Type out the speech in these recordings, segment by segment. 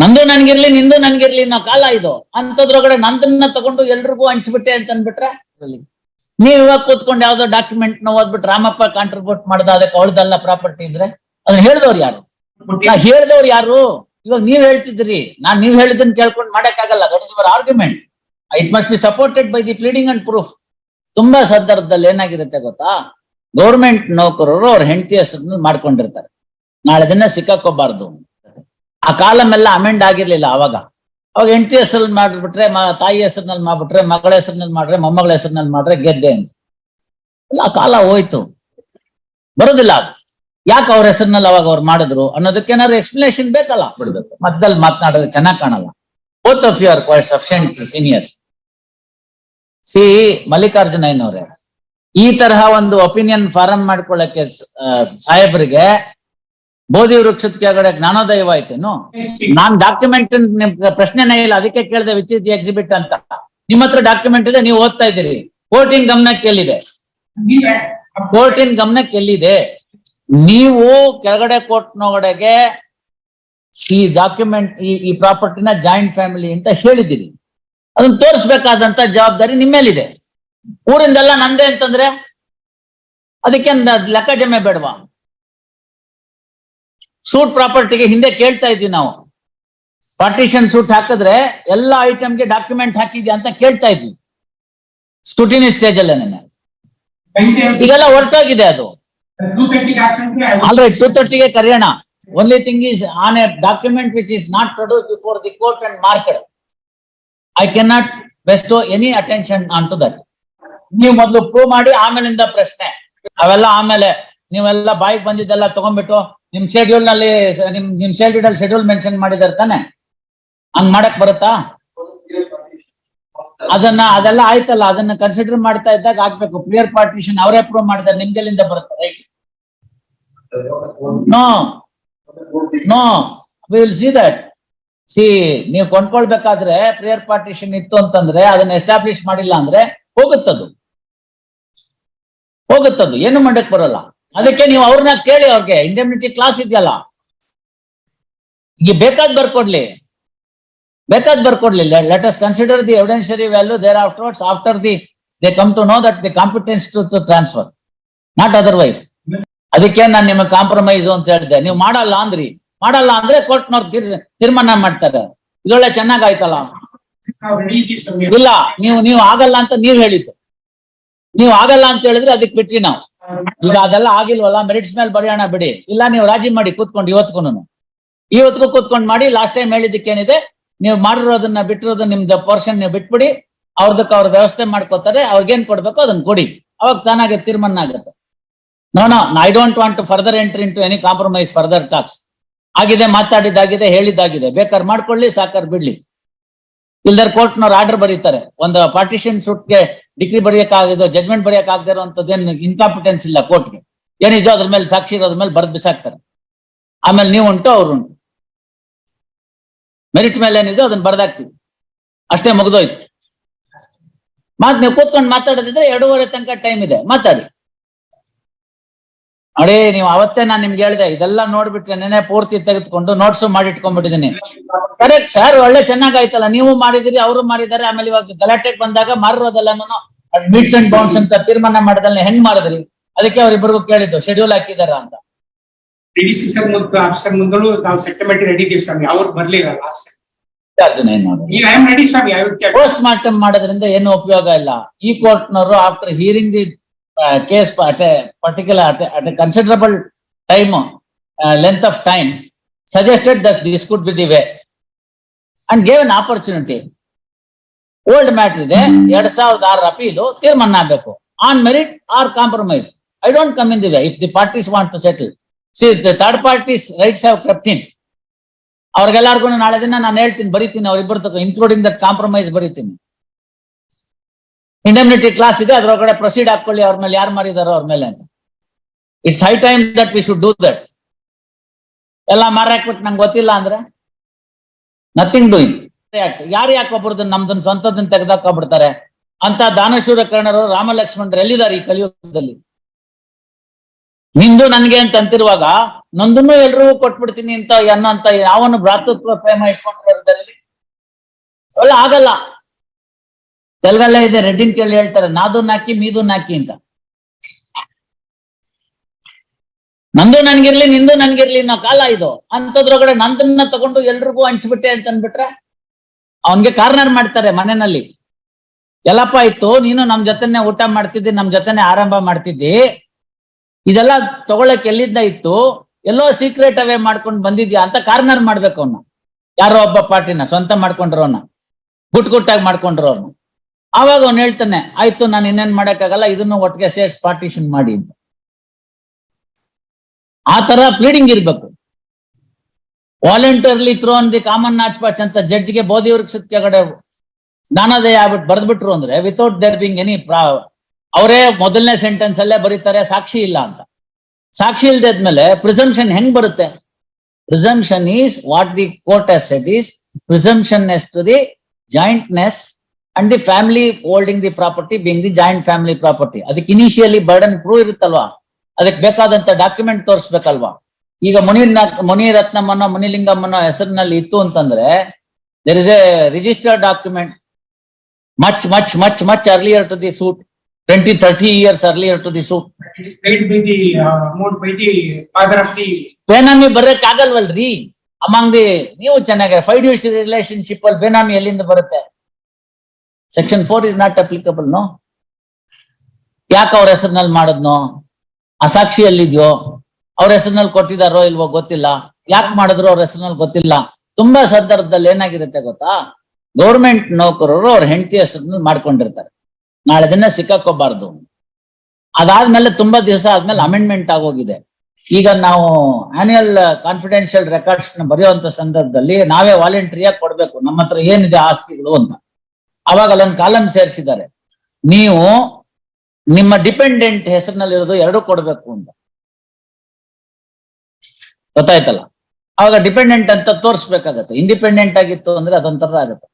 ನಂದು ನನ್ಗಿರ್ಲಿ, ನಿಂದು ನನ್ಗಿರ್ಲಿ ನಾ ಕಾಲ ಇದು. ಅಂತದ್ರೊಳಗಡೆ ನಂದನ್ನ ತಗೊಂಡು ಎಲ್ರಿಗೂ ಹಂಚ್ಬಿಟ್ಟೆ ಅಂತ ಅನ್ಬಿಟ್ರೆ ನೀವ್ ಇವಾಗ ಕೂತ್ಕೊಂಡು ಯಾವ್ದೋ ಡಾಕ್ಯುಮೆಂಟ್ನ ಓದ್ಬಿಟ್ಟು ರಾಮಪ್ಪ ಕಾಂಟ್ರಿಬ್ಯೂಟ್ ಮಾಡ್ದ, ಅದಕ್ಕೆ ಅವಳ್ದಲ್ಲ ಪ್ರಾಪರ್ಟಿ ಇದ್ರೆ ಅದನ್ನ ಹೇಳ್ದವ್ರು ಯಾರು? ನಾ ಹೇಳ್ದವ್ರು ಯಾರು? ಇವಾಗ ನೀವ್ ಹೇಳ್ತಿದ್ರಿ. ನಾನ್ ನೀವ್ ಹೇಳಿದ್ದನ್ನ ಕೇಳ್ಕೊಂಡು ಮಾಡಕ್ಕಾಗಲ್ಲ. That is your argument it must be supported by the pleading and proof ತುಂಬಾ ಸಂದರ್ಭದಲ್ಲಿ ಏನಾಗಿರುತ್ತೆ ಗೊತ್ತಾ? ಗೌರ್ಮೆಂಟ್ ನೌಕರರು ಅವ್ರ ಹೆಂಡತಿ ಹೆಸರನ್ನ ಮಾಡ್ಕೊಂಡಿರ್ತಾರೆ. ನಾಳೆ ದಿನ ಸಿಕ್ಕಾಕೋಬಾರ್ದು. ಆ ಕಾಲಮ್ ಎಲ್ಲ ಅಮೆಂಡ್ ಆಗಿರ್ಲಿಲ್ಲ ಅವಾಗ. ಅವಾಗ ಹೆಂಡತಿ ಹೆಸರಲ್ಲಿ ಮಾಡ್ಬಿಟ್ರೆ ತಾಯಿ ಹೆಸರಿನಲ್ಲಿ ಮಾಡ್ಬಿಟ್ರೆ ಮಗಳ ಹೆಸರಿನಲ್ಲಿ ಮಾಡ್ರೆ ಮೊಮ್ಮಗಳ ಹೆಸರಿನಲ್ಲಿ ಮಾಡ್ರೆ ಗೆದ್ದೆ ಅಂತ. ಇಲ್ಲ ಆ ಕಾಲ ಹೋಯ್ತು. ಬರೋದಿಲ್ಲ ಅದು. ಯಾಕೆ ಅವ್ರ ಹೆಸರಿನಲ್ಲಿ ಅವಾಗ ಅವ್ರು ಮಾಡಿದ್ರು ಅನ್ನೋದಕ್ಕೆ ಏನಾದ್ರು ಎಕ್ಸ್ಪ್ಲನೇಷನ್ ಬೇಕಲ್ಲ. ಬಿಡ್ಬೇಕು. ಮದ್ದಲ್ಲಿ ಮಾತನಾಡೋದು ಚೆನ್ನಾಗಿ ಕಾಣಲ್ಲ. Both of you are quite sufficient seniors C. Mallikarjuna ಮಲ್ಲಿಕಾರ್ಜುನಯ್ಯನವ್ರೆ ಈ ತರಹ ಒಂದು ಒಪಿನಿಯನ್ ಫಾರಂ ಮಾಡ್ಕೊಳ್ಳಕ್ಕೆ ಸಾಹೇಬರಿಗೆ ಬೋಧಿ ವೃಕ್ಷದ ಕೆಳಗಡೆ ಜ್ಞಾನೋದಯವ ಐತೇನು ನಾನ್ ಡಾಕ್ಯುಮೆಂಟ್ ಪ್ರಶ್ನೆನೇ ಇಲ್ಲ, ಅದಕ್ಕೆ ಕೇಳಿದೆ ವಿಚ್ ಇಸ್ ದಿ ಎಕ್ಸಿಬಿಟ್ ಅಂತ. ನಿಮ್ಮ ಹತ್ರ ಡಾಕ್ಯುಮೆಂಟ್ ಇದೆ, ನೀವು ಓದ್ತಾ ಇದ್ದೀರಿ. ಕೋರ್ಟಿನ ಗಮನಕ್ಕೆ ಎಲ್ಲಿದೆ? ಕೋರ್ಟಿನ ಗಮನಕ್ಕೆ ಎಲ್ಲಿದೆ? ನೀವು ಕೆಳಗಡೆ ಕೋರ್ಟ್ನೊಳಗಡೆಗೆ ಈ ಡಾಕ್ಯುಮೆಂಟ್ ಈ ಈ ಪ್ರಾಪರ್ಟಿನ ಜಾಯಿಂಟ್ ಫ್ಯಾಮಿಲಿ ಅಂತ ಹೇಳಿದ್ದೀರಿ. ಅದನ್ನ ತೋರಿಸ್ಬೇಕಾದಂತ ಜವಾಬ್ದಾರಿ ನಿಮ್ಮೇಲಿದೆ ಊರಿಂದೆಲ್ಲ ನಂದೇ ಅಂತಂದ್ರೆ? ಅದಕ್ಕೆ ಲೆಕ್ಕ ಜಮೆ ಬೇಡವಾ? ಸೂಟ್ ಪ್ರಾಪರ್ಟಿಗೆ ಹಿಂದೆ ಕೇಳ್ತಾ ಇದ್ವಿ ನಾವು. ಪಾರ್ಟಿಷನ್ ಸೂಟ್ ಹಾಕಿದ್ರೆ ಎಲ್ಲ ಐಟಮ್ಗೆ ಡಾಕ್ಯುಮೆಂಟ್ ಹಾಕಿದ್ಯಾ ಅಂತ ಕೇಳ್ತಾ ಇದ್ವಿ. ಸ್ಕೂಟಿನಿ ಸ್ಟೇಜ್ ಅಲ್ಲೇನೆ ಈಗೆಲ್ಲ ಹೊರಟೋಗಿದೆ ಅದು. ಆಲ್ರೈಟ್ ಟೂ ತರ್ಟಿಗೆ ಕರೆಯೋಣ. Only thing is on a document which is not produce before the court and market I can not best any attention on to that ನೀವು ಮೊದಲು ಪ್ರೂವ್ ಮಾಡಿ, ಆಮೇಲಿಂದ ಪ್ರಶ್ನೆ. ಅವೆಲ್ಲ ಆಮೇಲೆ ನೀವೆಲ್ಲ ಬಾಯಿಗೆ ಬಂದಿದ್ದೆಲ್ಲ ತಗೊಂಡ್ಬಿಟ್ಟು ನಿಮ್ ಶೆಡ್ಯೂಲ್ನಲ್ಲಿ ನಿಮ್ ನಿಮ್ ಶೆಡ್ಯೂಲ್ ಅಲ್ಲಿ ಶೆಡ್ಯೂಲ್ ಮೆನ್ಷನ್ ಮಾಡಿದಾರೆ ತಾನೆ? ಹಂಗ್ ಮಾಡಕ್ ಬರುತ್ತಾ? ಅದನ್ನ, ಅದೆಲ್ಲ ಆಯ್ತಲ್ಲ, ಅದನ್ನ ಕನ್ಸಿಡರ್ ಮಾಡ್ತಾ ಇದ್ದಾಗ ಆಗ್ಬೇಕು. ಪ್ರಿಯರ್ ಪಾರ್ಟಿಷನ್ ಅವರೇ ಅಪ್ರೂವ್ ಮಾಡಿದಾರೆ ನಿಮ್ಗೆಲ್ಲಿಂದ ಬರುತ್ತೆ? Right? No no will see that see ನೀವು ಕೊಂಡ್ಕೊಳ್ಬೇಕಾದ್ರೆ ಪ್ರಿಯರ್ ಪಾರ್ಟಿಷನ್ ಇತ್ತು ಅಂತಂದ್ರೆ ಅದನ್ನ ಎಸ್ಟಾಬ್ಲಿಷ್ ಮಾಡಿಲ್ಲ ಅಂದ್ರೆ ಹೋಗುತ್ತದು. ಹೋಗುತ್ತದು. ಏನು ಮಾಡಕ್ ಬರಲ್ಲ. ಅದಕ್ಕೆ ನೀವು ಅವ್ರನ್ನ ಕೇಳಿ ಅವ್ರಿಗೆ ಇಂಡೆಮ್ನಿಟಿ ಕ್ಲಾಸ್ ಇದೆಯಲ್ಲ ಈಗ ಬೇಕಾದ್ ಬರ್ಕೊಡ್ಲಿ ಬೇಕಾದ್ ಬರ್ಕೊಡ್ಲಿ let us consider the evidentiary value there afterwards after the they come to know that the competence to to transfer not otherwise ಅದಕ್ಕೆ ನಾನು ನಿಮಗೆ ಕಾಂಪ್ರಮೈಸ್ ಅಂತ ಹೇಳಿದೆ. ನೀವು ಮಾಡಲ್ಲ ಅಂದ್ರಿ. ಮಾಡಲ್ಲ ಅಂದ್ರೆ ಕೋರ್ಟ್ನವ್ರು ತೀರ್, ತೀರ್ಮಾನ ಮಾಡ್ತಾರೆ. ಇದೊಳ್ಳೆ ಚೆನ್ನಾಗಾಯ್ತಲ್ಲ? ಇಲ್ಲ, ನೀವು ನೀವು ಆಗಲ್ಲ ಅಂತ ನೀವ್ ಹೇಳಿದ್ದು. ನೀವು ಆಗಲ್ಲ ಅಂತ ಹೇಳಿದ್ರೆ ಅದಕ್ಕೆ ಬಿಟ್ವಿ ನಾವು. ಈಗ ಅದೆಲ್ಲ ಆಗಿಲ್ವಲ್ಲ? ಮೆರಿಟ್ಸ್ ಮೇಲೆ ಬರೆಯೋಣ ಬಿಡಿ. ಇಲ್ಲ, ನೀವು ರಾಜಿ ಮಾಡಿ ಕೂತ್ಕೊಂಡು ಇವತ್ಕೂನು ಇವತ್ತಿಗೂ ಕೂತ್ಕೊಂಡು ಮಾಡಿ ಲಾಸ್ಟ್ ಟೈಮ್ ಹೇಳಿದ್ದಕ್ಕೇನಿದೆ, ನೀವು ಮಾಡಿರೋದನ್ನ ಬಿಟ್ಟಿರೋದನ್ನ ನಿಮ್ದು ಪೋರ್ಷನ್ ನೀವು ಬಿಟ್ಬಿಡಿ. ಅವ್ರದಕ್ಕೆ ಅವ್ರ ವ್ಯವಸ್ಥೆ ಮಾಡ್ಕೋತಾರೆ, ಅವ್ರಿಗೇನ್ ಕೊಡ್ಬೇಕು ಅದನ್ನ ಕೊಡಿ. ಅವಾಗ ತಾನಾಗೆ ತೀರ್ಮಾನ ಆಗುತ್ತೆ. No no I don't want to further entry into any compromise further talks ಆಗಿದೆ, ಮಾತಾಡಿದ್ದಾಗಿದೆ, ಹೇಳಿದ್ದಾಗಿದೆ. ಬೇಕಾದ್ರೆ ಮಾಡ್ಕೊಳ್ಳಿ, ಸಾಕಾರ ಬಿಡ್ಲಿ. ಇಲ್ದರ್ ಕೋರ್ಟ್ನವ್ರು ಆರ್ಡರ್ ಬರೀತಾರೆ. ಒಂದು ಪಾರ್ಟಿಷನ್ ಸೂಟ್ಗೆ ಡಿಗ್ರಿ ಬರೆಯಕ್ಕಾಗದು ಜಜ್ಮೆಂಟ್ ಬರೆಯಕ್ಕಾಗದೇ ಇರುವಂತದ್ದೇನು ಇನ್ಕಾಂಪಿಟೆನ್ಸ್ ಇಲ್ಲ ಕೋರ್ಟ್ಗೆ ಏನಿದೋ ಅದ್ರ ಮೇಲೆ ಸಾಕ್ಷಿ ಇರೋದ್ರ ಮೇಲೆ ಬರ್ದ್ ಬಿಸಾಕ್ತಾರೆ. ಆಮೇಲೆ ನೀವು ಉಂಟು ಅವ್ರು ಉಂಟು ಮೆರಿಟ್ ಮೇಲೆ ಏನಿದೆ ಅದನ್ನ ಬರ್ದಾಕ್ತಿವಿ. ಅಷ್ಟೇ ಮುಗ್ದೋಯ್ತು. ಮಾತ್ ನೀವು ಕೂತ್ಕೊಂಡು ಮಾತಾಡೋದಿದ್ರೆ ಎರಡೂವರೆ ತನಕ ಟೈಮ್ ಇದೆ. ಮಾತಾಡಿ. ಅಡೇ ನೀವು ಅವತ್ತೇ ನಾನು ನಿಮ್ಗೆ ಹೇಳಿದೆ ಇದೆಲ್ಲ ನೋಡ್ಬಿಟ್ರೆ ನೆನೆ ಪೂರ್ತಿ ತೆಗೆದುಕೊಂಡು ನೋಟ್ಸ್ ಮಾಡಿಟ್ಕೊಂಡ್ಬಿಟ್ಟಿದೀನಿ ಕರೆಕ್ಟ್ ಸರ್ ಒಳ್ಳೆ ಚೆನ್ನಾಗಾಯ್ತಲ್ಲ ನೀವು ಮಾಡಿದಿರಿ ಅವರು ಮಾಡಿದಾರೆ ಆಮೇಲೆ ಇವಾಗ ಗಲಾಟೆಗೆ ಬಂದಾಗ ಮಾರೋದೆಲ್ಲ ಮೀಟ್ಸ್ ಅಂಡ್ ಬೌನ್ಸ್ ಅಂತ ತೀರ್ಮಾನ ಮಾಡದಲ್ಲ ಹೆಂಗ್ ಮಾಡಿದ್ರಿ ಅದಕ್ಕೆ ಅವ್ರಿಬ್ರಿಗೂ ಕೇಳಿದ್ದು ಶೆಡ್ಯೂಲ್ ಹಾಕಿದಾರ ಅಂತ. ಡಿಸಿಷನ್ ಆಫೀಸರ್ ಮುಂದಲು ನಾವು ಸೆಟಲ್ಮೆಂಟ್ ರೆಡಿ ಇದೀವಿ ಸ್ವಾಮಿ ಅವ್ರು ಬರ್ಲಿಲ್ಲ ಲಾಸ್ಟ್ ಅದನ್ನ ಏನ್ ಮಾಡೋದು ಐ ಆಮ್ ರೆಡಿ ಸ್ವಾಮಿ ಐ ವಿಲ್ ಪೋಸ್ಟ್ ಮಾರ್ಟಮ್ ಮಾಡೋದ್ರಿಂದ ಏನು ಉಪಯೋಗ ಇಲ್ಲ. ಈ ಕೋರ್ಟ್ನವರು after hearing the case at particular at considerable time length of time suggested that this could be the way and gave an opportunity old matter ಇದೆ. ಎರಡ್ ಸಾವಿರದ ಆರರ ಅಪೀಲು ತೀರ್ಮಾನ ಆಗ್ಬೇಕು. On merit or compromise I don't come in the way if the parties want to settle see the third parties rights have crept in ಅವ್ರಿಗೆಲ್ಲರಿಗೂ ನಾಳೆ ದಿನ ನಾನು ಹೇಳ್ತೀನಿ, ಬರೀತೀನಿ ಅವ್ರಿಬ್ಬರ ತಕ್ಕ ಇನ್ಕ್ಲೂಡಿಂಗ್ ದಟ್ ಕಾಂಪ್ರಮೈಸ್ ಬರೀತೀನಿ. ಇಂಡೆಮ್ನಿಟಿ ಕ್ಲಾಸ್ ಇದೆ ಅದ್ರೊಳಗಡೆ ಪ್ರೊಸೀಡ್ ಹಾಕೊಳ್ಳಿ, ಅವ್ರ ಮೇಲೆ ಯಾರು ಮಾರಿದಾರೋ ಅವ್ರ ಮೇಲೆ ಅಂತ. It's high time that we should do that ಎಲ್ಲ ಮಾರಾಕ್ಬಿಟ್ಟು ನಂಗೆ ಗೊತ್ತಿಲ್ಲ ಅಂದ್ರೆ ನಥಿಂಗ್ ಡೂಯಿಂಗ್ ಯಾರು ಯಾಕೆ ಒಬ್ಬರದನ್ನ ನಮ್ದನ್ನ ಸ್ವಂತದನ್ನ ತೆಗೆದಾಕೊಂಡ್ಬಿಡ್ತಾರೆ ಅಂತ ದಾನಶೂರ ಕರ್ಣರು ರಾಮ ಲಕ್ಷ್ಮಣರು ಎಲ್ಲಿದ್ದಾರೆ ಈ ಕಲಿಯುಗದಲ್ಲಿ? ನಿಂದು ನನ್ಗೆ ಅಂತ ಅಂತಿರುವಾಗ ನಂದನ್ನು ಎಲ್ರಿಗೂ ಕೊಟ್ಬಿಡ್ತೀನಿ ಅಂತ ಅನ್ನೋಂತ ಯಾವನು ಭ್ರಾತೃತ್ವ ಪ್ರೇಮ ಇಟ್ಕೊಂಡಿರೋದ್ರಲ್ಲಿ? ಅವೆಲ್ಲ ಆಗಲ್ಲ. ತೆಲುಗಲ್ಲೇ ಇದೆ, ರೆಡ್ಡಿನ್ ಕೇಳಿ ಹೇಳ್ತಾರೆ ನಾದು ನಾಕಿ ಮೀದು ನಾಕಿ ಅಂತ. ನಂದು ನನ್ಗಿರ್ಲಿ, ನಿಂದು ನನ್ಗಿರ್ಲಿ ಅನ್ನೋ ಕಾಲ ಇದು. ಅಂತದ್ರೊಳಗಡೆ ನಂದನ್ನ ತಗೊಂಡು ಎಲ್ರಿಗೂ ಹಂಚ್ಬಿಟ್ಟೆ ಅಂತ ಅಂದ್ಬಿಟ್ರೆ ಅವನ್ಗೆ ಕಾರ್ನರ್ ಮಾಡ್ತಾರೆ ಮನೆಯಲ್ಲಿ. ಎಲ್ಲಪ್ಪ ಇತ್ತು ನೀನು ನಮ್ ಜೊತೆನೆ ಊಟ ಮಾಡ್ತಿದ್ದಿ, ನಮ್ ಜೊತೆನೆ ಆರಂಭ ಮಾಡ್ತಿದ್ದಿ. ಇದೆಲ್ಲ ತಗೊಳಕ್ ಎಲ್ಲಿಂದ ಇತ್ತು? ಎಲ್ಲೋ ಸೀಕ್ರೆಟ್ ಅವೇ ಮಾಡ್ಕೊಂಡು ಬಂದಿದ್ಯಾ ಅಂತ ಕಾರ್ನರ್ ಮಾಡ್ಬೇಕು ಅವನು. ಯಾರೋ ಒಬ್ಬ ಪಾರ್ಟಿನ, ಸ್ವಂತ ಮಾಡ್ಕೊಂಡ್ರವನ್ನ ಗುಟ್ ಗುಟ್ಟಾಗಿ ಮಾಡ್ಕೊಂಡಿರೋನು ಆವಾಗ ಅವ್ನು ಹೇಳ್ತಾನೆ, ಆಯ್ತು, ನಾನು ಇನ್ನೇನ್ ಮಾಡಕ್ಕಾಗಲ್ಲ, ಇದನ್ನು ಒಟ್ಟಿಗೆ ಸೇರ್ಸ್ ಪಾರ್ಟಿಷನ್ ಮಾಡಿ ಆ ತರ ಪ್ಲೀಡಿಂಗ್ ಇರ್ಬೇಕು. ವಾಲಂಟಿಯರ್ಲಿ ಥ್ರೋನ್ ದಿ ಕಾಮನ್ ನಾಚ್ ಪಾಚ್ ಅಂತ ಜಡ್ಜ್ಗೆ ಬೋಧಿ ವೃಕ್ಷದ ಕೆಳಗಡೆ ಜ್ಞಾನೋದಯ ಆಗ್ಬಿಟ್ಟು ಬರ್ದ್ಬಿಟ್ರು ಅಂದ್ರೆ ವಿತೌಟ್ ದೇರ್ ಬಿಂಗ್ ಎನಿ ಪ್ರಾ ಅವರೇ ಮೊದಲನೇ ಸೆಂಟೆನ್ಸ್ ಅಲ್ಲೇ ಬರೀತಾರೆ, ಸಾಕ್ಷಿ ಇಲ್ಲ ಅಂತ. ಸಾಕ್ಷಿ ಇಲ್ದಾದ್ಮೇಲೆ ಪ್ರಿಸಂಪ್ಷನ್ ಹೆಂಗ್ ಬರುತ್ತೆ? Presumption is what the court set is presumption as to the jointness and the family holding the property being the joint family property ಅದಕ್ಕೆ ಇನಿಷಿಯಲಿ ಬರ್ಡನ್ ಪ್ರೂವ್ ಇರುತ್ತಲ್ವಾ? ಅದಕ್ಕೆ ಬೇಕಾದಂತ ಡಾಕ್ಯುಮೆಂಟ್ ತೋರಿಸ್ಬೇಕಲ್ವಾ? ಈಗ ಮುನಿ ಮುನಿ ರತ್ನಮ್ಮನ ಮುನಿಲಿಂಗಮ್ಮನ ಹೆಸರಿನಲ್ಲಿ ಇತ್ತು ಅಂತಂದ್ರೆ there is a registered document much much much much earlier to the suit twenty thirty years earlier to the suit benami ಬರಕ್ ಆಗಲ್ವಲ್ರಿ? ಅಮಾಂಗ್ ದಿ ನೀವು ಚೆನ್ನಾಗಿ ಫೈವ್ ಡ್ಯೂಸ್ ರಿಲೇಶನ್ಶಿಪ್ ಅಲ್ಲಿ ಬೇನಾಮಿ ಎಲ್ಲಿಂದ ಬರುತ್ತೆ? Section four is not applicable no ಯಾಕೆ ಅವ್ರ ಹೆಸರಿನಲ್ಲಿ ಮಾಡಿದ್ನೋ? ಆ ಅವ್ರ ಹೆಸರಿನಲ್ಲಿ ಕೊಟ್ಟಿದಾರೋ ಇಲ್ವೋ ಗೊತ್ತಿಲ್ಲ. ಯಾಕೆ ಮಾಡಿದ್ರು ಅವ್ರ ಹೆಸರಿನಲ್ಲಿ ಗೊತ್ತಿಲ್ಲ? ತುಂಬಾ ಸಂದರ್ಭದಲ್ಲಿ ಏನಾಗಿರುತ್ತೆ ಗೊತ್ತಾ? ಗೌರ್ಮೆಂಟ್ ನೌಕರರು ಅವ್ರ ಹೆಂಡತಿ ಹೆಸರಿನಲ್ಲಿ ಮಾಡ್ಕೊಂಡಿರ್ತಾರೆ. ನಾಳೆ ದಿನ ಸಿಕ್ಕಾಕೋಬಾರ್ದು. ಅದಾದ್ಮೇಲೆ ತುಂಬಾ ದಿವಸ ಆದ್ಮೇಲೆ ಅಮೆಂಡ್ಮೆಂಟ್ ಆಗೋಗಿದೆ. ಈಗ ನಾವು ಆನ್ಯುಯಲ್ ಕಾನ್ಫಿಡೆನ್ಷಿಯಲ್ ರೆಕಾರ್ಡ್ಸ್ನ ಬರೆಯುವಂತ ಸಂದರ್ಭದಲ್ಲಿ ನಾವೇ ವಾಲಂಟ್ರಿಯಾಗಿ ಕೊಡ್ಬೇಕು. ನಮ್ಮ ಹತ್ರ ಏನಿದೆ ಆಸ್ತಿಗಳು ಅಂತ. ಅವಾಗ ಅಲ್ಲೊಂದು ಕಾಲಂ ಸೇರಿಸಿದ್ದಾರೆ. ನೀವು ನಿಮ್ಮ ಡಿಪೆಂಡೆಂಟ್ ಹೆಸರಿನಲ್ಲಿರೋದು ಎರಡು ಕೊಡಬೇಕು ಅಂತ. ಗೊತ್ತಾಯ್ತಲ್ಲ? ಅವಾಗ ಡಿಪೆಂಡೆಂಟ್ ಅಂತ ತೋರಿಸ್ಬೇಕಾಗತ್ತೆ. ಇಂಡಿಪೆಂಡೆಂಟ್ ಆಗಿತ್ತು ಅಂದ್ರೆ ಅದೊಂಥರ ಆಗುತ್ತೆ.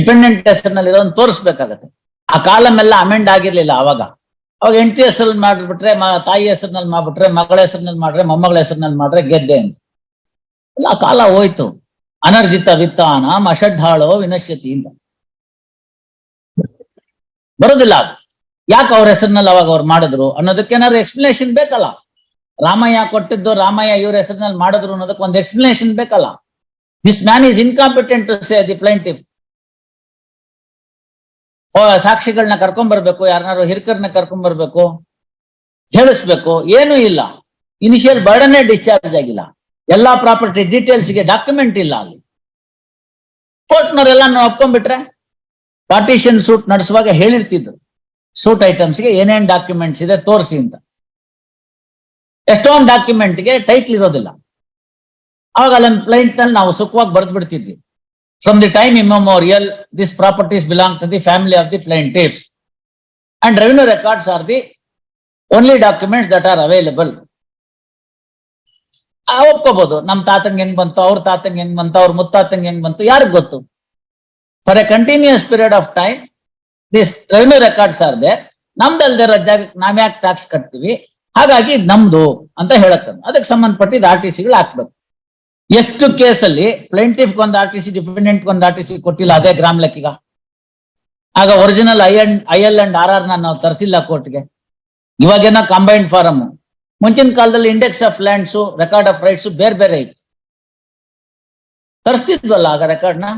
ಡಿಪೆಂಡೆಂಟ್ ಹೆಸರಿನಲ್ಲಿರೋದನ್ನ ತೋರಿಸ್ಬೇಕಾಗತ್ತೆ. ಆ ಕಾಲಂ ಎಲ್ಲ ಅಮೆಂಡ್ ಆಗಿರ್ಲಿಲ್ಲ ಅವಾಗ. ಅವಾಗ ಹೆಂಡತಿ ಹೆಸರಲ್ಲಿ ಮಾಡಿಬಿಟ್ರೆ ತಾಯಿ ಹೆಸರಿನಲ್ಲಿ ಮಾಡ್ಬಿಟ್ರೆ ಮಗಳ ಹೆಸರಿನಲ್ಲಿ ಮಾಡ್ರೆ ಮೊಮ್ಮಗಳ ಹೆಸರಿನಲ್ಲಿ ಮಾಡ್ರೆ ಗೆದ್ದೆ ಅಂತ. ಎಲ್ಲ ಕಾಲ ಹೋಯ್ತು. ಅನರ್ಜಿತ ವಿತ್ತಾನ ಮಷಡ್ಹಾಳೋ ವಿನಶ್ಯತಿ ಅಂತ. ಬರೋದಿಲ್ಲ ಅದು. ಯಾಕೆ ಅವ್ರ ಹೆಸರಿನಲ್ಲಿ ಅವಾಗ ಅವ್ರು ಮಾಡಿದ್ರು ಅನ್ನೋದಕ್ಕೇನಾದ್ರು ಎಕ್ಸ್ಪ್ಲನೇಷನ್ ಬೇಕಲ್ಲ. ರಾಮಯ್ಯ ಕೊಟ್ಟಿದ್ದು ರಾಮಯ್ಯ ಇವ್ರ ಹೆಸರಿನಲ್ಲಿ ಮಾಡಿದ್ರು ಅನ್ನೋದಕ್ಕೆ ಒಂದು ಎಕ್ಸ್ಪ್ಲನೇಷನ್ ಬೇಕಲ್ಲ. This man is incompetent to say the plaintiff ಓ ಸಾಕ್ಷಿಗಳನ್ನ ಕರ್ಕೊಂಡ್ ಬರ್ಬೇಕು ಯಾರನ್ನಾರು ಹಿರಿಕರ್ನ ಕರ್ಕೊಂಡ್ ಬರ್ಬೇಕು, ಹೇಳಿಸ್ಬೇಕು, ಏನೂ ಇಲ್ಲ. ಇನಿಷಿಯಲ್ ಬರ್ಡನ್ನೇ ಡಿಸ್ಚಾರ್ಜ್ ಆಗಿಲ್ಲ. ಎಲ್ಲಾ ಪ್ರಾಪರ್ಟಿ ಡೀಟೇಲ್ಸ್ಗೆ ಡಾಕ್ಯುಮೆಂಟ್ ಇಲ್ಲ ಅಲ್ಲಿ. ಕೋರ್ಟ್ನವರೆಲ್ಲ ಒಪ್ಕೊಂಡ್ಬಿಟ್ರೆ ಪಾರ್ಟಿಷನ್ ಸೂಟ್ ನಡೆಸುವಾಗ ಹೇಳಿರ್ತಿದ್ರು. ಸೂಟ್ ಐಟಮ್ಸ್ಗೆ ಏನೇನ್ ಡಾಕ್ಯುಮೆಂಟ್ಸ್ ಇದೆ ತೋರಿಸಿ ಅಂತ. ಎಷ್ಟೊಂದು ಡಾಕ್ಯುಮೆಂಟ್ಗೆ ಟೈಟ್ಲ್ ಇರೋದಿಲ್ಲ. ಅವಾಗ ಅಲ್ಲೊಂದು ಪ್ಲೈಂಟ್ನಲ್ಲಿ ನಾವು ಸುಖವಾಗಿ ಬರೆದು ಬಿಡ್ತಿದ್ವಿ from the time immemorial this properties belong to the family of the plaintiff and revenue records are the only documents that are available ಒಪ್ಕೋಬಹುದು ನಮ್ಮ ತಾತಂಗೆ ಹೆಂಗ್ ಬಂತು, ಅವ್ರ ತಾತಂಗೆ ಹೆಂಗ್ ಬಂತು, ಅವ್ರ ಮುತ್ತಾತಂಗೆ ಹೆಂಗ್ ಬಂತು, ಯಾರಿಗ್ ಗೊತ್ತು? For a continuous period of time this revenue records are they ನಮ್ದಲ್ದಿರೋ ಜಾಗಕ್ಕೆ ನಾವ್ಯಾಕೆ ಟ್ಯಾಕ್ಸ್ ಕಟ್ತೀವಿ? ಹಾಗಾಗಿ ನಮ್ದು ಅಂತ ಹೇಳಕ್ಕ ಅದಕ್ಕೆ ಸಂಬಂಧಪಟ್ಟಿದ್ದ ಆರ್ ಟಿ ಸಿಗಳು ಹಾಕ್ಬೇಕು. ಎಷ್ಟು ಕೇಸಲ್ಲಿ ಪ್ಲೇಂಟಿಫ್ ಒಂದು ಆರ್ ಟಿ ಸಿ ಡಿಪೆಂಡೆಂಟ್ ಒಂದು ಆರ್ ಟಿ ಸಿ ಕೊಟ್ಟಿಲ್ಲ ಅದೇ ಗ್ರಾಮ್ ಲೆಕ್ಕಿಗ. ಆಗ original I and I L and R R ನಾವು ತರಿಸಿಲ್ಲ ಕೋರ್ಟ್ಗೆ ಇವಾಗೇನೋ ಕಂಬೈನ್ಡ್ ಫಾರಮ್ ಮುಂಚಿನ ಕಾಲದಲ್ಲಿ index of lands record of rights ಬೇರೆ ಬೇರೆ ಇತ್ತು. ತರಿಸ್ತಿದ್ವಲ್ಲ ಆಗ ರೆಕಾರ್ಡ್ನ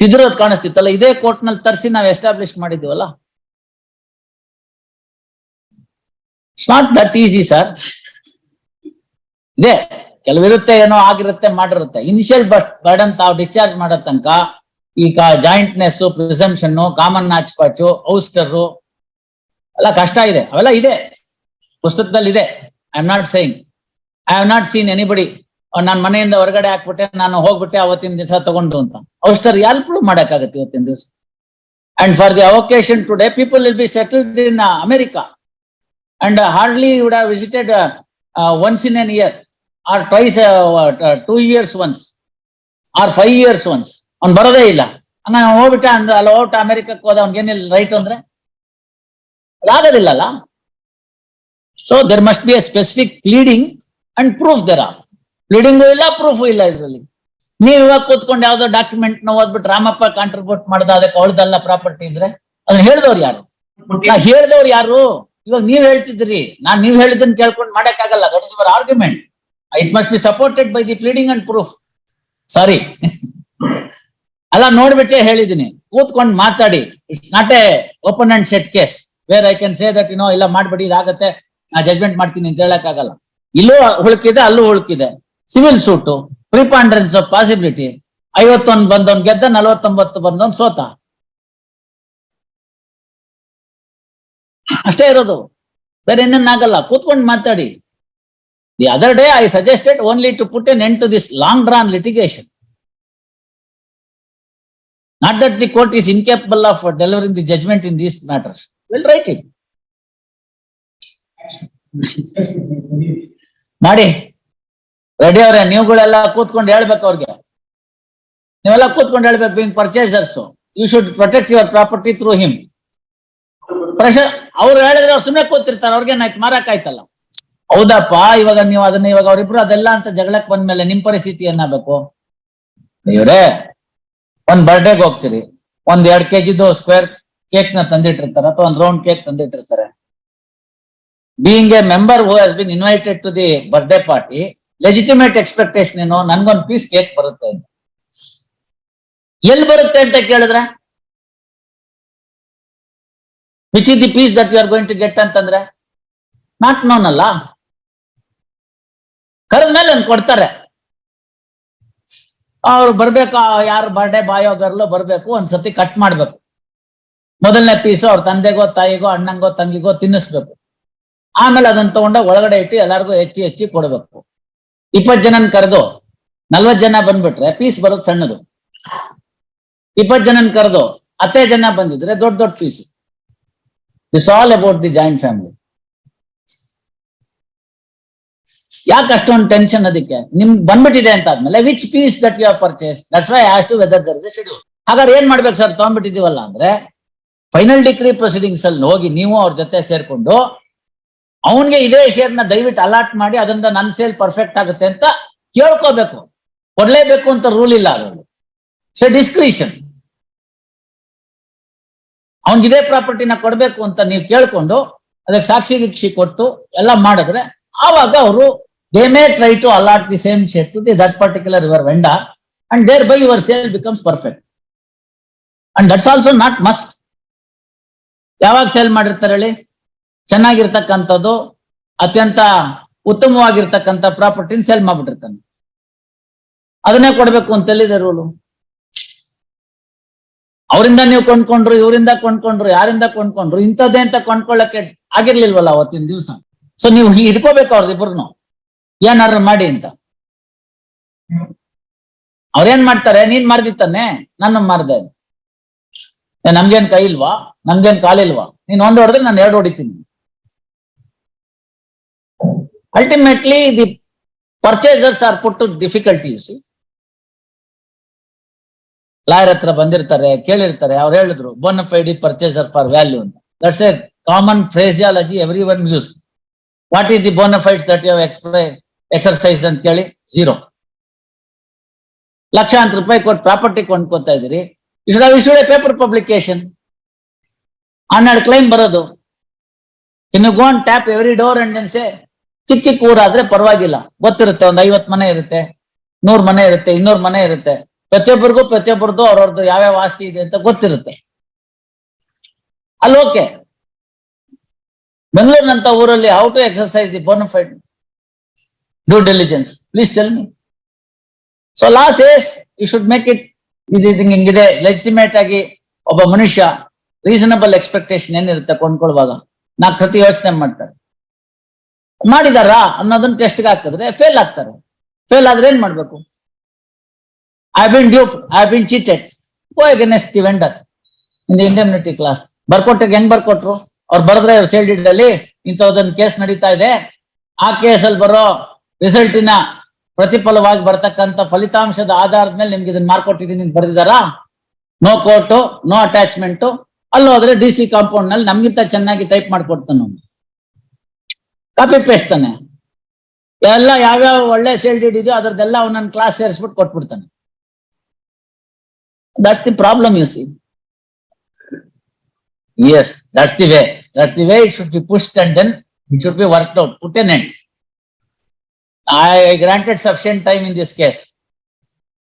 ತಿದ್ರೋದ್ ಕಾಣಿಸ್ತಿತ್ತಲ್ಲ, ಇದೇ ಕೋರ್ಟ್ನಲ್ಲಿ ತರಿಸಿ ನಾವು ಎಸ್ಟಾಬ್ಲಿಷ್ ಮಾಡಿದ್ವಲ್ಲ? ನಾಟ್ ದಟ್ ಈಸಿ ಸರ್ ಇದೇ, ಕೆಲವಿರುತ್ತೆ ಏನೋ ಆಗಿರುತ್ತೆ, ಮಾಡಿರುತ್ತೆ. ಇನಿಷಿಯಲ್ ಬರ್ಡನ್ ತಾವು ಡಿಸ್ಚಾರ್ಜ್ ಮಾಡೋ ತನಕ ಈಗ ಜಾಯಿಂಟ್ನೆಸ್ ಪ್ರಿಸಂಪ್ಷನ್ ಕಾಮನ್ ನಾಚ್ ಪಾಚು ಔಸ್ಟರ್ ಎಲ್ಲ ಕಷ್ಟ ಇದೆ. ಅವೆಲ್ಲ ಇದೆ. ಪುಸ್ತಕದಲ್ಲಿ ಇದೆ I am not saying I have not seen anybody ನಾನ್ ಮನೆಯಿಂದ ಹೊರಗಡೆ ಹಾಕ್ಬಿಟ್ಟೆ, ನಾನು ಹೋಗ್ಬಿಟ್ಟೆ, ಅವತ್ತಿನ ದಿವಸ ತಗೊಂಡು ಅಂತ. ಔಸ್ಟರ್ ಎಲ್ಪ್ ಮಾಡಕ್ಕಾಗತ್ತೆ ಇವತ್ತಿನ ದಿವಸ. And for the avocation today people will be settled in America and hardly would have visited once in an year or twice two years once or five years once ಅವ್ನು ಬರೋದೇ ಇಲ್ಲ. ಹಂಗ ಹೋಗ್ಬಿಟ್ಟೆ ಹೋಗ್ಬಿಟ್ಟ, ಅಂದ, ಅಲ್ಲ, ಹೋಗ್ಬಿಟ್ಟ ಅಮೆರಿಕಕ್ಕೆ ಹೋದ ಅವ್ನಿಗೇನಿಲ್ಲ ರೈಟ್ ಅಂದ್ರೆ? ಅದಾಗೋದಿಲ್ಲಲ್ಲ so there must be a specific pleading and proof there are pleading ಇಲ್ಲ ಪ್ರೂಫು ಇಲ್ಲ ಇದ್ರಲ್ಲಿ. ನೀವ್ ಇವಾಗ ಕೂತ್ಕೊಂಡು ಯಾವ್ದೋ ಡಾಕ್ಯುಮೆಂಟ್ನ ಓದ್ಬಿಟ್ಟು ರಾಮಪ್ಪ ಕಾಂಟ್ರಿಬ್ಯೂಟ್ ಮಾಡ್ದ, ಅದಕ್ಕೆ ಅವಳದಲ್ಲ ಪ್ರಾಪರ್ಟಿ ಇದ್ರೆ ಅದನ್ನ ಹೇಳ್ದವ್ರು ಯಾರು? ಹೇಳಿದವ್ರು ಯಾರು? ಇವಾಗ ನೀವ್ ಹೇಳ್ತಿದ್ರಿ. ನಾನ್ ನೀವ್ ಹೇಳಿದ್ದನ್ನ ಕೇಳ್ಕೊಂಡು ಮಾಡಕ್ಕಾಗಲ್ಲ. That is your argument it must be supported by the pleading and proof sorry ಅಲ್ಲ, ನೋಡ್ಬಿಟ್ಟೆ ಹೇಳಿದೀನಿ. ಕೂತ್ಕೊಂಡು ಮಾತಾಡಿ. It's not a open and set case where I can say that ಇನ್ನೋ ಇಲ್ಲ ಮಾಡ್ಬಿಡಿ, ಇದಾಗತ್ತೆ. ನಾ ಜಜ್ಮೆಂಟ್ ಮಾಡ್ತೀನಿ ಅಂತ ಹೇಳಕ್ಕಾಗಲ್ಲ. ಇಲ್ಲೂ ಹುಳುಕಿದೆ, ಅಲ್ಲೂ ಹುಳುಕಿದೆ. Civil suit preponderance of possibility ಐವತ್ತೊಂದು ಬಂದವನ್ ಗೆದ್ದ ನಲವತ್ತೊಂಬತ್ತು ಬಂದವನ್ ಸೋತ. ಅಷ್ಟೇ ಇರೋದು. ಬೇರೆ ಇನ್ನೇನಾಗಲ್ಲ ಕೂತ್ಕೊಂಡು ಮಾತಾಡಿ. The other day I suggested only to put an end to this long drawn litigation not that the court is incapable of delivering the judgement in these matters will write it ಮಾಡಿ. Ready ಅವ್ರೆ, ನೀವುಗಳೆಲ್ಲ ಕೂತ್ಕೊಂಡು ಹೇಳ್ಬೇಕು ಅವ್ರಿಗೆ. ನೀವೆಲ್ಲ ಕೂತ್ಕೊಂಡು ಹೇಳ್ಬೇಕು being purchasers you should protect your property through him pressure ಅವ್ರು ಹೇಳಿದ್ರೆ ಅವ್ರು ಸುಮ್ಮನೆ ಕೂತಿರ್ತಾರೆ ಅವ್ರಿಗೇನಾಯ್ತು ಮಾರಾಕ್ ಆಯ್ತಲ್ಲ. ಹೌದಪ್ಪ, ಇವಾಗ ನೀವು ಅದನ್ನ, ಇವಾಗ ಅವ್ರಿಬ್ರು ಅದೆಲ್ಲ ಅಂತ ಜಗಳಕ್ ಬಂದ್ಮೇಲೆ ನಿಮ್ ಪರಿಸ್ಥಿತಿ ಏನಾಗಬೇಕು? ಇವ್ರೆ ಒಂದ್ ಬರ್ಡೇಗೆ ಹೋಗ್ತೀರಿ. ಒಂದ್ ಎರಡ್ ಕೆಜಿದು ಸ್ಕ್ವೇರ್ ಕೇಕ್ನ ತಂದಿಟ್ಟಿರ್ತಾರೆ, ಅಥವಾ ಒಂದ್ round cake ತಂದಿಟ್ಟಿರ್ತಾರೆ. Being a member who has been invited to the birthday party legitimate expectation ಏನೋ, ನನ್ಗೊಂದು ಪೀಸ್ ಕೇಕ್ ಬರುತ್ತೆ ಅಂತ. ಎಲ್ಲಿ ಬರುತ್ತೆ ಅಂತ ಕೇಳಿದ್ರೆ? Which is the piece that you are going to get ಅಂತಂದ್ರೆ ನಾಟ್ ನೋನ್ ಅಲ್ಲ. ಕರೆದ್ಮೇಲೆ ಅವ್ನು ಕೊಡ್ತಾರೆ. ಅವ್ರು ಬರ್ಬೇಕು, ಯಾರು ಬರ್ಡೇ ಬಾಯೋ ಗರ್ಲೋ ಬರ್ಬೇಕು, ಒಂದ್ಸತಿ ಕಟ್ ಮಾಡ್ಬೇಕು. ಮೊದಲನೇ ಪೀಸು ಅವ್ರ ತಂದೆಗೋ, ತಾಯಿಗೋ, ಅಣ್ಣಂಗೋ, ತಂಗಿಗೋ ತಿನ್ನಿಸ್ಬೇಕು. ಆಮೇಲೆ ಅದನ್ನ ತಗೊಂಡೋಗಿ ಒಳಗಡೆ ಇಟ್ಟು ಎಲ್ಲಾರ್ಗು ಹೆಚ್ಚಿ ಹೆಚ್ಚಿ ಕೊಡ್ಬೇಕು. ಇಪ್ಪತ್ ಜನನ್ ಕರೆದು ನಲ್ವತ್ ಜನ ಬಂದ್ಬಿಟ್ರೆ ಪೀಸ್ ಬರೋದು ಸಣ್ಣದು. ಇಪ್ಪತ್ ಜನನ್ ಕರೆದು ಹತ್ತೇ ಜನ ಬಂದಿದ್ರೆ ದೊಡ್ಡ ದೊಡ್ಡ piece it's all about the joint family ಯಾಕೆ ಅಷ್ಟೊಂದು ಟೆನ್ಷನ್ ಅದಕ್ಕೆ? ನಿಮ್ ಬಂದ್ಬಿಟ್ಟಿದೆ ಅಂತ ಆದ್ಮೇಲೆ which piece that you purchase that's why as to whether there is schedule ಹಾಗಾದ್ರೆ ಏನ್ ಮಾಡ್ಬೇಕು ಸರ್ ತಗೊಂಡ್ಬಿಟ್ಟಿದೀವಲ್ಲ ಅಂದ್ರೆ ಫೈನಲ್ ಡಿಗ್ರಿ ಪ್ರೊಸೀಡಿಂಗ್ಸ್ ಅಲ್ಲಿ ಹೋಗಿ ನೀವು ಅವ್ರ ಜೊತೆ ಸೇರ್ಕೊಂಡು ಅವನ್ಗೆ ಇದೇ ಶೇರ್ನ ದಯವಿಟ್ಟು ಅಲಾಟ್ ಮಾಡಿ ಅದರಿಂದ ನನ್ನ ಸೇಲ್ ಪರ್ಫೆಕ್ಟ್ ಆಗುತ್ತೆ ಅಂತ ಕೇಳ್ಕೋಬೇಕು. ಕೊಡ್ಲೇಬೇಕು ಅಂತ ರೂಲ್ ಇಲ್ಲ ಅದರಲ್ಲಿ. ಸೊ ಡಿಸ್ಕ್ರಿಷನ್ ಅವನ್ಗೆ ಇದೇ ಪ್ರಾಪರ್ಟಿನ ಕೊಡ್ಬೇಕು ಅಂತ ನೀವು ಕೇಳ್ಕೊಂಡು ಅದಕ್ಕೆ ಸಾಕ್ಷಿ ದೀಕ್ಷಿ ಕೊಟ್ಟು ಎಲ್ಲ ಮಾಡಿದ್ರೆ ಆವಾಗ ಅವರು they may try to allot the same share to the that particular your vendor and there by your sale becomes perfect and that's also not must ಯಾವಾಗ ಸೇಲ್ ಮಾಡಿರ್ತಾರೆ ಹೇಳಿ? ಚೆನ್ನಾಗಿರ್ತಕ್ಕಂಥದ್ದು, ಅತ್ಯಂತ ಉತ್ತಮವಾಗಿರ್ತಕ್ಕಂಥ ಪ್ರಾಪರ್ಟಿನ ಸೇಲ್ ಮಾಡ್ಬಿಟ್ಟಿರ್ತಾನೆ. ಅದನ್ನೇ ಕೊಡ್ಬೇಕು ಅಂತ ಎಲ್ಲಿದೆ ರೂಲು ಅವರಿಂದ ನೀವು ಕೊಂಡ್ಕೊಂಡ್ರು, ಇವರಿಂದ ಕೊಂಡ್ಕೊಂಡ್ರು, ಯಾರಿಂದ ಕೊಂಡ್ಕೊಂಡ್ರು, ಇಂಥದ್ದೇ ಅಂತ ಕೊಂಡ್ಕೊಳ್ಳಕ್ಕೆ ಆಗಿರ್ಲಿಲ್ವಲ್ಲ ಅವತ್ತಿನ ದಿವಸ. ಸೊ ನೀವು ಹಿಡ್ಕೋಬೇಕು ಅವ್ರಿಬ್ರು ಏನಾದ್ರು ಮಾಡಿ ಅಂತ. ಅವ್ರೇನ್ ಮಾಡ್ತಾರೆ? ನೀನ್ ಮಾಡ್ದಿತ್ತಾನೆ? ನನ್ನ ಮಾರ್ದೆ ನಮ್ಗೇನ್ ಕೈ ಇಲ್ವಾ? ನಮ್ಗೇನ್ ಕಾಲಿಲ್ವಾ? ನೀನ್ ಒಂದ್ ಹೊಡೆದ್ರೆ ನಾನು ಎರಡು ಹೊಡಿತೀನಿ. Ultimately the purchasers are put to difficulties lawyer ಹತ್ರ ಬಂದಿರ್ತಾರೆ, ಕೇಳಿರ್ತಾರೆ, ಅವ್ರು ಹೇಳಿದ್ರು ಬೋನಫೈಡಿ ಪರ್ಚೇಸರ್ ಫಾರ್ ವ್ಯಾಲ್ಯೂ ಅಂತ. That's a common phraseology every one use what is the bonafides that you ಎಕ್ಸ್ಪ್ರೈ exercise ಅಂತ ಕೇಳಿ ಝೀರೋ ಲಕ್ಷಾಂತರ ರೂಪಾಯಿ ಕೊಟ್ಟು ಪ್ರಾಪರ್ಟಿ ಕೊಂಡ್ಕೊತಾ ಇದೀರಿ ಇಷ್ಟು ಪೇಪರ್ ಪಬ್ಲಿಕೇಶನ್ ಹನ್ನೆರಡು ಕ್ಲೈಮ್ ಬರೋದು. ಇನ್ನು go and tap every door and say ಚಿಕ್ಕ ಚಿಕ್ಕ ಊರಾದ್ರೆ ಪರವಾಗಿಲ್ಲ. ಗೊತ್ತಿರುತ್ತೆ, ಒಂದ್ ಐವತ್ ಮನೆ ಇರುತ್ತೆ, ನೂರ್ ಮನೆ ಇರುತ್ತೆ, ಇನ್ನೂರ್ ಮನೆ ಇರುತ್ತೆ. ಪ್ರತಿಯೊಬ್ಬರಿಗೂ ಪ್ರತಿಯೊಬ್ಬರದ್ದು ಅವ್ರವ್ರದ್ದು ಯಾವ್ಯಾವ ಆಸ್ತಿ ಇದೆ ಅಂತ ಗೊತ್ತಿರುತ್ತೆ. ಅಲ್ಲಿ ಓಕೆ. ಬೆಂಗಳೂರಿನಂತ ಊರಲ್ಲಿ how to exercise the bonafide due diligence please tell me so loss as you should make it ಇದು ಹಿಂಗಿದೆ. ಲೆಜಿಟಿಮೇಟ್ ಆಗಿ ಒಬ್ಬ ಮನುಷ್ಯ ರೀಸನಬಲ್ ಎಕ್ಸ್ಪೆಕ್ಟೇಷನ್ ಏನಿರುತ್ತೆ ಕೊಂಡ್ಕೊಳ್ಳುವಾಗ ನಾಲ್ಕು ಪ್ರತಿ ಯೋಚನೆ ಮಾಡ್ತಾರೆ. ಮಾಡಿದಾರಾ ಅನ್ನೋದನ್ನ ಟೆಸ್ಟ್ಗೆ ಹಾಕಿದ್ರೆ ಫೇಲ್ ಆಗ್ತಾರೆ. ಫೇಲ್ ಆದ್ರೆ ಏನ್ ಮಾಡ್ಬೇಕು? I been dupe I been cheated against the vendor in indemnity clause ಬರ್ಕೊಟ್ಟಿಗೆ ಹೆಂಗ್ ಬರ್ಕೊಟ್ರು? ಅವ್ರು ಬರೆದ್ರೆ ಸೇಲ್ ಡೀಡ್ ಅಲ್ಲಿ ಇಂಥದ್ದೊಂದು ಕೇಸ್ ನಡೀತಾ ಇದೆ. ಆ ಕೇಸಲ್ಲಿ ಬರೋ ರಿಸಲ್ಟಿನ ಪ್ರತಿಫಲವಾಗಿ ಬರ್ತಕ್ಕಂಥ ಫಲಿತಾಂಶದ ಆಧಾರದ ಮೇಲೆ ನಿಮ್ಗೆ ಇದನ್ನ ಮಾರ್ಕೊಟ್ಟಿದ್ದೀನಿ ಅಂತ ಬರೆದಿದ್ದಾರಾ ನೋ ಕೋರ್ಟು ನೋ ಅಟ್ಯಾಚ್ಮೆಂಟ್ ಅಲ್ಲೋದ್ರೆ ಡಿ ಸಿ ಕಾಂಪೌಂಡ್ನಲ್ಲಿ ನಮ್ಗಿಂತ ಚೆನ್ನಾಗಿ ಟೈಪ್ ಮಾಡ್ಕೊಡ್ತಾನೆ ಕಾಪಿ ಪೇಸ್ಟ್ ತಾನೆ. ಎಲ್ಲ ಯಾವ್ಯಾವ ಒಳ್ಳೆ ಸೇಲ್ ಡೀಡ್ ಇದೆಯೋ ಅದ್ರದ್ದೆಲ್ಲ ಅವನನ್ನ ಕ್ಲಾಸ್ ಸೇರಿಸ್ಬಿಟ್ಟು ಕೊಟ್ಬಿಡ್ತಾನೆ. That's the problem you see as that's the way that's the way it should be pushed and then it should be work out put an end I granted sufficient time in this case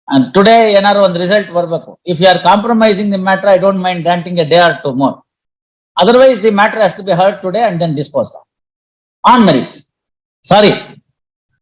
and today ಏನಾದ್ರು ಒಂದು result ಬರಬೇಕು. If you are compromising the matter I don't mind granting a day or two more otherwise the matter has to be heard today and then dispose on merits sorry